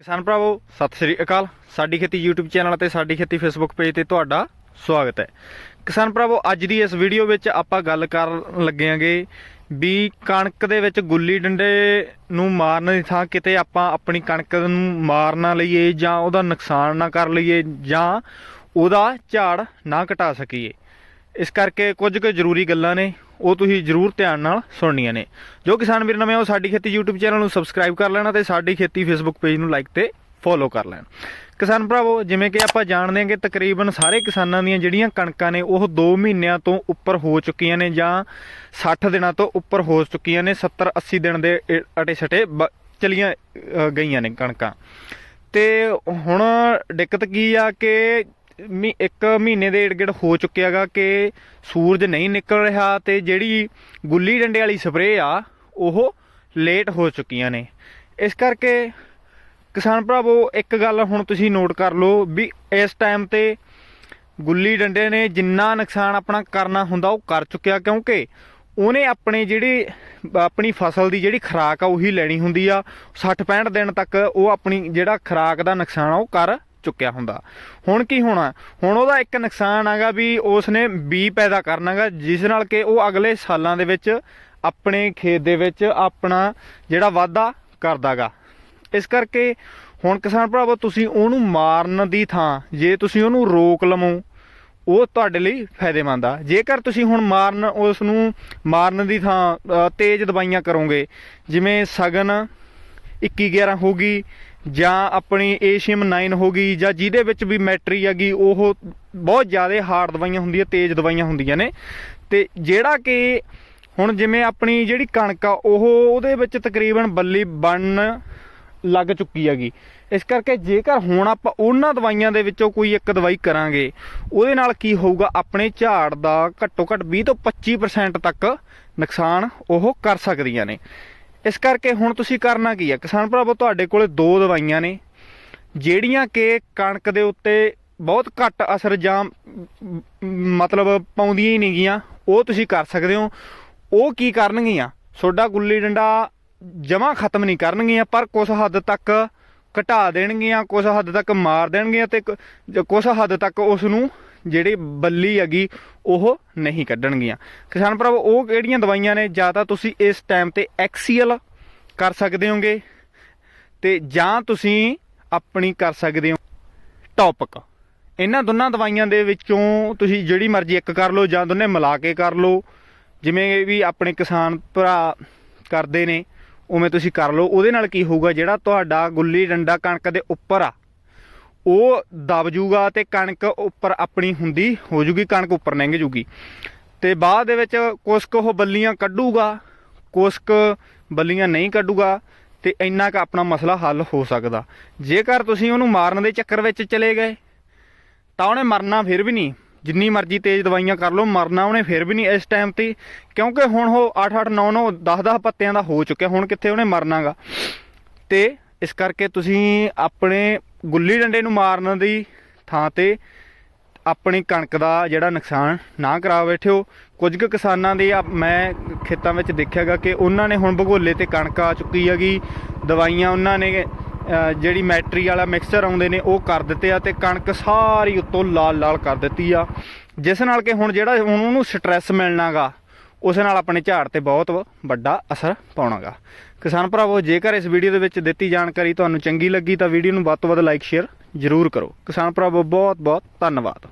ਕਿਸਾਨ ਭਰਾਵੋ, ਸਤਿ ਸ੍ਰੀ ਅਕਾਲ। ਸਾਡੀ ਖੇਤੀ YouTube ਚੈਨਲ ਅਤੇ ਸਾਡੀ ਖੇਤੀ Facebook ਪੇਜ ਤੇ ਤੁਹਾਡਾ ਸਵਾਗਤ ਹੈ। ਕਿਸਾਨ ਭਰਾਵੋ, ਅੱਜ ਦੀ ਇਸ ਵੀਡੀਓ ਵਿੱਚ ਆਪਾਂ ਗੱਲ ਕਰਨ ਲੱਗੇ ਆਂਗੇ ਵੀ ਕਣਕ ਦੇ ਵਿੱਚ ਗੁੱਲੀ ਡੰਡੇ ਨੂੰ ਮਾਰਨ ਦੀ ਥਾਂ ਕਿਤੇ ਆਪਾਂ ਆਪਣੀ ਕਣਕ ਨੂੰ ਮਾਰ ਨਾ ਲਈਏ ਜਾਂ ਉਹਦਾ ਨੁਕਸਾਨ ਨਾ ਕਰ ਲਈਏ ਜਾਂ ਉਹਦਾ ਝਾੜ ਨਾ ਘਟਾ ਸਕੀਏ। ਇਸ ਕਰਕੇ ਕੁਝ ਕੁ ਜ਼ਰੂਰੀ ਗੱਲਾਂ ਨੇ, ਉਹ ਤੁਸੀਂ ਜ਼ਰੂਰ ਧਿਆਨ ਨਾਲ ਸੁਣਨੀਆਂ ਨੇ। ਜੋ ਕਿਸਾਨ ਵੀਰ ਨਵੇਂ ਆ ਉਹ ਸਾਡੀ ਖੇਤੀ YouTube ਚੈਨਲ ਨੂੰ ਸਬਸਕ੍ਰਾਈਬ ਕਰ ਲੈਣਾ ਤੇ ਸਾਡੀ ਖੇਤੀ Facebook ਪੇਜ ਨੂੰ ਲਾਈਕ ਤੇ ਫੋਲੋ ਕਰ ਲੈਣ। ਕਿਸਾਨ ਭਰਾਵੋ, ਜਿਵੇਂ ਕਿ ਆਪਾਂ ਜਾਣਦੇ ਹਾਂ ਕਿ ਤਕਰੀਬਨ ਸਾਰੇ ਕਿਸਾਨਾਂ ਦੀਆਂ ਜਿਹੜੀਆਂ ਕਣਕਾਂ ਨੇ, ਉਹ 2 ਮਹੀਨਿਆਂ ਤੋਂ ਉੱਪਰ ਹੋ ਚੁੱਕੀਆਂ ਨੇ ਜਾਂ 60 ਦਿਨਾਂ ਤੋਂ ਉੱਪਰ ਹੋ ਚੁੱਕੀਆਂ ਨੇ 70 80 ਦਿਨ ਦੇ ਅਟੇ ਛਟੇ ਚਲੀਆਂ ਗਈਆਂ ਨੇ ਕਣਕਾਂ। ਤੇ ਹੁਣ ਦਿੱਕਤ ਕੀ ਆ ਕਿ ਮੀ, ਇੱਕ ਮਹੀਨੇ ਦੇ ਏੜ ਹੋ ਚੁੱਕਿਆਗਾ ਕਿ ਸੂਰਜ ਨਹੀਂ ਨਿਕਲ ਰਿਹਾ ਤੇ ਜਿਹੜੀ ਗੁੱਲੀ ਡੰਡੇ ਵਾਲੀ ਸਪਰੇਅ ਆ, ਉਹ ਲੇਟ ਹੋ ਚੁੱਕੀਆਂ ਨੇ। ਇਸ ਕਰਕੇ ਕਿਸਾਨ ਭਰਾਵੋ, ਇੱਕ ਗੱਲ ਹੁਣ ਤੁਸੀਂ ਨੋਟ ਕਰ ਲਓ ਵੀ ਇਸ ਟਾਈਮ ਤੇ ਗੁੱਲੀ ਡੰਡੇ ਨੇ ਜਿੰਨਾ ਨੁਕਸਾਨ ਆਪਣਾ ਕਰਨਾ ਹੁੰਦਾ ਉਹ ਕਰ ਚੁੱਕਿਆ ਕਿਉਂਕਿ ਉਹਨੇ ਆਪਣੇ ਜਿਹੜੀ, ਆਪਣੀ ਫਸਲ ਦੀ ਜਿਹੜੀ ਖਰਾਕ ਆ ਉਹੀ ਲੈਣੀ ਹੁੰਦੀ ਆ। 60 65 ਦਿਨ ਤੱਕ ਉਹ ਆਪਣੀ ਜਿਹੜਾ ਖਰਾਕ ਦਾ ਨੁਕਸਾਨ ਆ ਉਹ ਕਰ ਚੁੱਕਿਆ ਹੁੰਦਾ। ਹੁਣ ਕੀ ਹੋਣਾ? ਹੁਣ ਉਹਦਾ ਇੱਕ ਨੁਕਸਾਨ ਹੈਗਾ ਵੀ ਉਸ ਨੇ ਬੀ ਪੈਦਾ ਕਰਨਾਗਾ ਜਿਸ ਨਾਲ ਕਿ ਉਹ ਅਗਲੇ ਸਾਲਾਂ ਦੇ ਵਿੱਚ ਆਪਣੇ ਖੇਤ ਦੇ ਵਿੱਚ ਆਪਣਾ ਜਿਹੜਾ ਵਾਧਾ ਕਰਦਾਗਾ ਇਸ ਕਰਕੇ ਹੁਣ ਕਿਸਾਨ ਭਰਾਵੋ, ਤੁਸੀਂ ਉਹਨੂੰ ਮਾਰਨ ਦੀ ਥਾਂ, ਜੇ ਤੁਸੀਂ ਉਹਨੂੰ ਰੋਕ ਲਵੋ, ਉਹ ਤੁਹਾਡੇ ਲਈ ਫਾਇਦੇਮੰਦ ਆ। ਜੇਕਰ ਤੁਸੀਂ ਹੁਣ ਮਾਰਨ ਉਸ ਨੂੰ ਮਾਰਨ ਦੀ ਥਾਂ ਤੇਜ਼ ਦਵਾਈਆਂ ਕਰੋਗੇ, ਜਿਵੇਂ ਸਗਨ 21 11 ਹੋ ਗਈ ਜਾਂ ਆਪਣੀ ਏਸ਼ੀਅਮ 9 ਹੋ ਗਈ ਜਾਂ ਜਿਹਦੇ ਵਿੱਚ ਵੀ ਮੈਟਰੀ ਹੈਗੀ, ਉਹ ਬਹੁਤ ਜ਼ਿਆਦਾ ਹਾਰਡ ਦਵਾਈਆਂ ਹੁੰਦੀਆਂ, ਤੇਜ਼ ਦਵਾਈਆਂ ਹੁੰਦੀਆਂ ਨੇ। ਤੇ ਜਿਹੜਾ ਕਿ ਹੁਣ ਜਿਵੇਂ ਆਪਣੀ ਜਿਹੜੀ ਕਣਕ ਆ, ਉਹ ਉਹਦੇ ਵਿੱਚ ਤਕਰੀਬਨ ਬੱਲੀ ਬਣ ਲੱਗ ਚੁੱਕੀ ਹੈਗੀ। ਇਸ ਕਰਕੇ ਜੇਕਰ ਹੁਣ ਆਪਾਂ ਉਹਨਾਂ ਦਵਾਈਆਂ ਦੇ ਵਿੱਚੋਂ ਕੋਈ ਇੱਕ ਦਵਾਈ ਕਰਾਂਗੇ, ਉਹਦੇ ਨਾਲ ਕੀ ਹੋਊਗਾ, ਆਪਣੇ ਝਾੜ ਦਾ ਘੱਟੋ ਘੱਟ 20 ਤੋਂ 25% ਤੱਕ ਨੁਕਸਾਨ ਉਹ ਕਰ ਸਕਦੀਆਂ ਨੇ। ਇਸ ਕਰਕੇ ਹੁਣ ਤੁਸੀਂ ਕਰਨਾ ਕੀ ਆ? ਕਿਸਾਨ ਭਰਾਵੋ ਤੁਹਾਡੇ ਕੋਲੇ ਦੋ ਦਵਾਈਆਂ ਨੇ ਜਿਹੜੀਆਂ ਕਿ ਕਣਕ ਦੇ ਉੱਤੇ ਬਹੁਤ ਘੱਟ ਅਸਰ ਜਾਂ ਮ, ਮਤਲਬ ਪਾਉਂਦੀਆਂ ਹੀ ਨਹੀਂਗੀਆਂ ਉਹ ਤੁਸੀਂ ਕਰ ਸਕਦੇ ਹੋ। ਉਹ ਕੀ ਕਰਨਗੀਆਂ? ਤੁਹਾਡਾ ਗੁੱਲੀ ਡੰਡਾ ਜਮਾ ਖਤਮ ਨਹੀਂ ਕਰਨਗੀਆਂ ਪਰ ਕੁਝ ਹੱਦ ਤੱਕ ਘਟਾ ਦੇਣਗੀਆਂ ਕੁਝ ਹੱਦ ਤੱਕ ਮਾਰ ਦੇਣਗੀਆਂ ਤੇ ਕੁ- ਜ- ਕੁਝ ਹੱਦ ਤੱਕ ਉਸ ਨੂੰ ਜਿਹੜੀ ਬੱਲੀ ਹੈਗੀ, ਉਹ ਨਹੀਂ ਕੱਢਣਗੀਆਂ। ਕਿਸਾਨ ਭਰਾਵੋ, ਉਹ ਕਿਹੜੀਆਂ ਦਵਾਈਆਂ ਨੇ? ਜਾਂ ਤਾਂ ਤੁਸੀਂ ਇਸ ਟਾਈਮ ਤੇ ਐਕਸੀਐਲ ਕਰ ਸਕਦੇ ਹੋਗੇ, ਤੇ ਜਾਂ ਤੁਸੀਂ ਆਪਣੀ ਕਰ ਸਕਦੇ ਹੋ ਟੌਪਿਕ ਇਹਨਾਂ ਦੋਨਾਂ ਦਵਾਈਆਂ ਦੇ ਵਿੱਚੋਂ ਤੁਸੀਂ ਜਿਹੜੀ ਮਰਜ਼ੀ ਇੱਕ ਕਰ ਲਓ, ਜਾਂ ਦੋਨੇ ਮਿਲਾ ਕੇ ਕਰ ਲਓ। ਜਿਵੇਂ ਵੀ ਆਪਣੇ ਕਿਸਾਨ ਭਰਾ ਕਰਦੇ ਨੇ, ਉਵੇਂ ਤੁਸੀਂ ਕਰ ਲਓ। ਉਹਦੇ ਨਾਲ ਕੀ ਹੋਊਗਾ, ਜਿਹੜਾ ਤੁਹਾਡਾ ਗੁੱਲੀ ਡੰਡਾ ਕਣਕ ਦੇ ਉੱਪਰ ਆ ਉਹ ਦਬ ਜੂਗਾ ਤੇ ਕਣਕ ਉੱਪਰ ਆਪਣੀ ਹੁੰਦੀ ਹੋ ਜੂਗੀ, ਕਣਕ ਉੱਪਰ ਲੰਘ ਜੂਗੀ। ਤੇ ਬਾਅਦ ਦੇ ਵਿੱਚ ਕੁਛ ਕੁ ਉਹ ਬੱਲੀਆਂ ਕੱਢੂਗਾ, ਕੁਸ਼ਕ ਬੱਲੀਆਂ ਨਹੀਂ ਕੱਢੂਗਾ ਤੇ ਇੰਨਾ ਕੁ ਆਪਣਾ ਮਸਲਾ ਹੱਲ ਹੋ ਸਕਦਾ। ਜੇਕਰ ਤੁਸੀਂ ਉਹਨੂੰ ਮਾਰਨ ਦੇ ਚੱਕਰ ਵਿੱਚ ਚਲੇ ਗਏ, ਤਾਂ ਉਹਨੇ ਮਰਨਾ ਫਿਰ ਵੀ ਨਹੀਂ। ਜਿੰਨੀ ਮਰਜ਼ੀ ਤੇਜ਼ ਦਵਾਈਆਂ ਕਰ ਲਓ, ਮਰਨਾ ਉਹਨੇ ਫਿਰ ਵੀ ਨਹੀਂ ਇਸ ਟਾਈਮ ਤੇ। ਕਿਉਂਕਿ ਹੁਣ ਉਹ 8 8 9 9 10 10 ਪੱਤਿਆਂ ਦਾ ਹੋ ਚੁੱਕਿਆ, ਹੁਣ ਕਿੱਥੇ ਉਹਨੇ ਮਰਨਾਗਾ। ਤੇ ਇਸ ਕਰਕੇ ਤੁਸੀਂ ਆਪਣੇ ਗੁੱਲੀ ਡੰਡੇ ਨੂੰ ਮਾਰਨ ਦੀ ਥਾਂ ਤੇ ਆਪਣੀ ਕਣਕ ਦਾ ਜਿਹੜਾ ਨੁਕਸਾਨ ਨਾ ਕਰਾ ਬੈਠਿਓ। ਕੁਝ ਕੁ ਕਿਸਾਨਾਂ ਦੇ ਮੈਂ ਖੇਤਾਂ ਵਿੱਚ ਦੇਖਿਆਗਾ ਕਿ ਉਹਨਾਂ ਨੇ ਹੁਣ ਭਗੋਲੇ ਤੇ ਕਣਕ ਆ ਚੁੱਕੀ ਹੈਗੀ। ਦਵਾਈਆਂ ਉਹਨਾਂ ਨੇ ਜਿਹੜੀ ਮੈਟਰੀ ਵਾਲਾ ਮਿਕਸਚਰ ਆਉਂਦੇ ਨੇ ਉਹ ਕਰ ਦਿੱਤੇ ਆ ਤੇ ਕਣਕ ਸਾਰੀ ਉੱਤੋਂ ਲਾਲ ਲਾਲ ਕਰ ਦਿੱਤੀ ਆ। ਜਿਸ ਨਾਲ ਕਿ ਹੁਣ ਜਿਹੜਾ ਹੁਣ ਉਹਨੂੰ ਸਟ੍ਰੈਸ ਮਿਲਣਾਗਾ ਉਸ ਨਾਲ ਆਪਣੇ ਝਾੜ ਤੇ ਬਹੁਤ ਵੱਡਾ ਅਸਰ ਪਾਉਣਾਗਾ। ਕਿਸਾਨ ਭਰਾਵੋ, ਜੇਕਰ ਇਸ ਵੀਡੀਓ ਦੇ ਵਿੱਚ ਦਿੱਤੀ ਜਾਣਕਾਰੀ ਤੁਹਾਨੂੰ ਚੰਗੀ ਲੱਗੀ ਤਾਂ ਵੀਡੀਓ ਨੂੰ ਵੱਧ ਤੋਂ ਵੱਧ ਲਾਈਕ ਸ਼ੇਅਰ ਜ਼ਰੂਰ ਕਰੋ। ਕਿਸਾਨ ਭਰਾਵੋ ਬਹੁਤ ਬਹੁਤ ਧੰਨਵਾਦ।